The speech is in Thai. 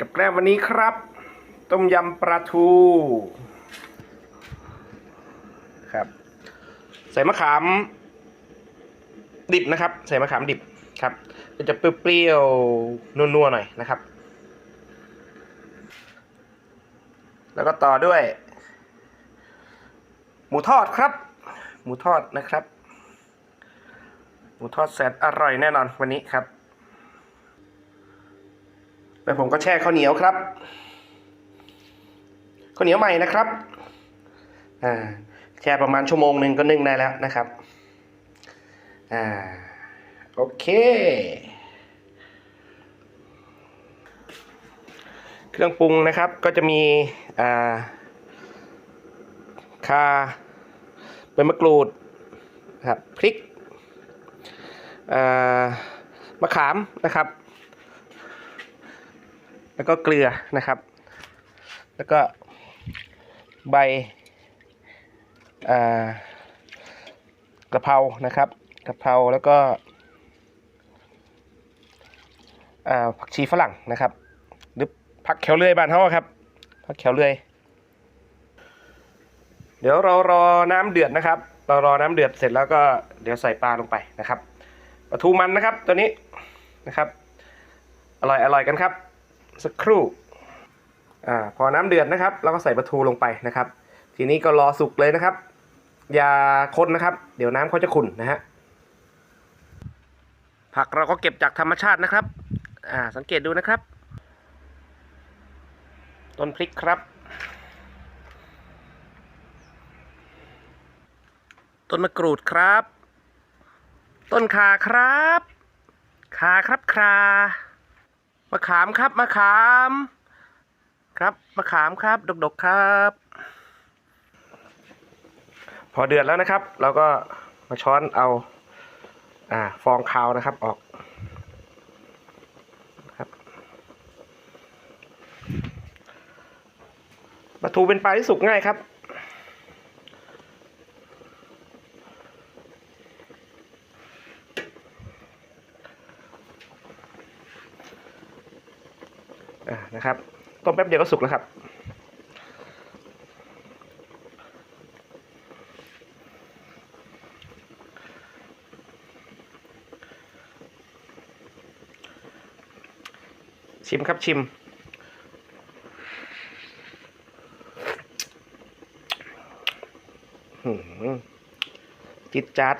กับแกล้มวันนี้ครับ ต้มยำปลาทูครับ ใส่มะขาม ดิบนะครับ ใส่มะขามดิบครับจะเปรี้ยวๆนัวๆหน่อยนะครับ แล้วก็ต่อด้วย หมูทอดครับ หมูทอดนะครับ หมูทอดแสนอร่อยแน่นอนวันนี้ครับ แล้วผมก็แช่ข้าวเหนียวครับข้าวเหนียวใหม่นะครับอ่าแช่ประมาณชั่วโมงหนึ่งก็นึ่งได้แล้วนะครับอ่าโอเค เครื่องปรุงนะครับก็จะมีอ่าคาใบมะกรูดครับพริกมะขามนะครับ แล้วก็เกลือนะครับ แล้วก็ใบกระเพรานะครับกระเพราแล้วก็ผักชีฝรั่งนะครับ หรือผักแขวเลื่อยบ้านเขาครับผักแขวเลื่อย เดี๋ยวเรารอน้ำเดือดนะครับ เรารอน้ำเดือดเสร็จแล้วก็เดี๋ยวใส่ปลาลงไปนะครับปลาทูมันนะครับตัวนี้นะครับ อร่อยอร่อยกันครับ สักครู่อ่าพอน้ำเดือดนะครับเราก็ใส่ปลาทูลงไปนะครับ ทีนี้ก็รอสุกเลยนะครับ อย่าคนนะครับ เดี๋ยวน้ำเขาจะขุ่นนะฮะผักเราก็เก็บจากธรรมชาตินะครับ อ่า สังเกตดูนะครับ ต้นพริกครับ ต้นมะกรูดครับ ต้นขาครับ ขาครับครา มะขามครับมะขาม ครับมะขามครับ ดกๆครับ พอเดือดแล้วนะครับ เราก็มาช้อนเอาอ่าฟองคาวนะครับออกครับปลาทูเป็นปลาที่สุกง่ายครับ อ่านะครับต้มแป๊บเดียวก็สุกแล้วครับ ชิมครับชิมหืมจิตจัด